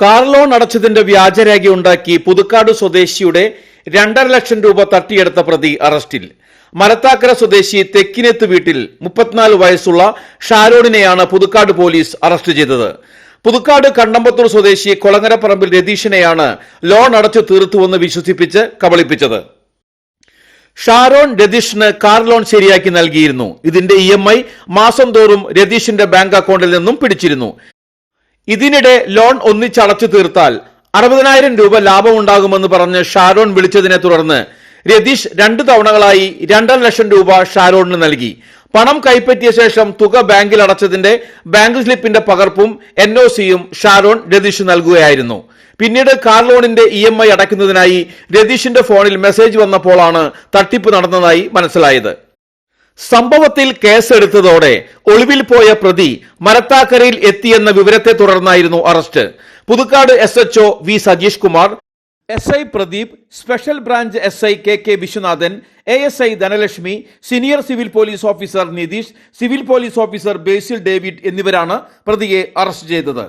Car loan അടച്ചതിന്റെ വ്യാജരേഖയുണ്ടാക്കി പുതുക്കാട് സ്വദേശിയുടെ രണ്ടര ലക്ഷം രൂപ തട്ടിയെടുത്ത പ്രതി അറസ്റ്റിൽ. മരത്താക്കര സ്വദേശി തെക്കിനെത്ത് വീട്ടിൽ മുപ്പത്തിനാല് വയസ്സുള്ള ഷാരോണിനെയാണ് പുതുക്കാട് പോലീസ് അറസ്റ്റ് ചെയ്തത്. പുതുക്കാട് കണ്ടമ്പത്തൂർ സ്വദേശി കൊളങ്ങരപ്പറമ്പിൽ രതീഷിനെയാണ് ലോൺ അടച്ചു തീർത്തുവെന്ന് വിശ്വസിപ്പിച്ച് കബളിപ്പിച്ചത്. ഷാരോൺ രതീഷിന് കാർ ലോൺ ശരിയാക്കി നൽകിയിരുന്നു. ഇതിന്റെ ഇ എം ഐ മാസം തോറും രതീഷിന്റെ ബാങ്ക് അക്കൗണ്ടിൽ നിന്നും പിടിച്ചിരുന്നു. ഇതിനിടെ ലോൺ ഒന്നിച്ചടച്ചു തീർത്താൽ അറുപതിനായിരം രൂപ ലാഭമുണ്ടാകുമെന്ന് പറഞ്ഞ് ഷാരോൺ വിളിച്ചതിനെ തുടർന്ന് രതീഷ് രണ്ടു തവണകളായി രണ്ടര ലക്ഷം രൂപ ഷാരോണിന് നൽകി. പണം കൈപ്പറ്റിയ ശേഷം തുക ബാങ്കിൽ അടച്ചതിന്റെ ബാങ്ക് സ്ലിപ്പിന്റെ പകർപ്പും എൻ ഒ സിയും ഷാരോൺ രതീഷ് നൽകുകയായിരുന്നു. പിന്നീട് കാർ ലോണിന്റെ ഇ എം ഐ അടയ്ക്കുന്നതിനായി രതീഷിന്റെ ഫോണിൽ മെസ്സേജ് വന്നപ്പോഴാണ് തട്ടിപ്പ് നടന്നതായി മനസ്സിലായത്. സംഭവത്തിൽ കേസെടുത്തതോടെ ഒളിവിൽ പോയ പ്രതി മരത്താക്കരയിൽ എത്തിയെന്ന വിവരത്തെ തുടർന്നായിരുന്നു arrest. Puthukkad S H V Sajeesh Kumar. S I Pradeep special branch S I K K Viswanathan A S I Dhanalakshmi senior civil police officer Nitheesh civil police officer Basil David എന്നിവരാണ് പ്രതിയെ arrest ചെയ്തത്.